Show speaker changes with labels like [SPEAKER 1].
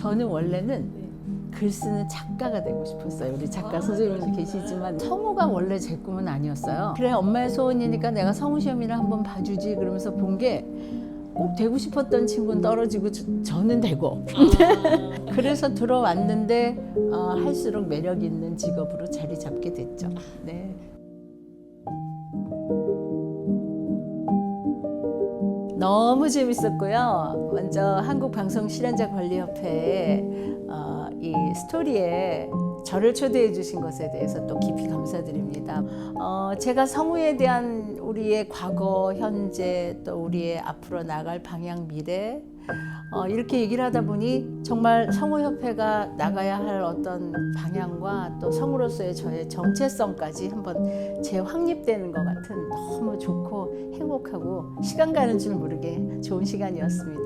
[SPEAKER 1] 저는 원래는 글 쓰는 작가가 되고 싶었어요. 우리 작가 선생님도 계시지만 성우가 원래 제 꿈은 아니었어요. 그래 엄마의 소원이니까 내가 성우 시험이나 한번 봐주지 그러면서 본 게 꼭 되고 싶었던 친구는 떨어지고 저, 는 되고 그래서 들어왔는데 어, 할수록 매력 있는 직업으로 자리 잡게 됐죠. 너무 재밌었고요. 먼저 한국방송실현자권리협회에 어, 이 스토리에 저를 초대해 주신 것에 대해서 또 깊이 감사드립 니다. 어, 제가 성우에 대한 우리의 과거, 현재, 또 우리의 앞으로 나갈 방향, 미래 어, 이렇게 얘기를 하다 보니 정말 성우협회가 나가야 할 어떤 방향과 또 성우로서의 저의 정체성까지 한번 재확립되는 것 같은 너무 좋고 행복하고 시간 가는 줄 모르게 좋은 시간이었습니다.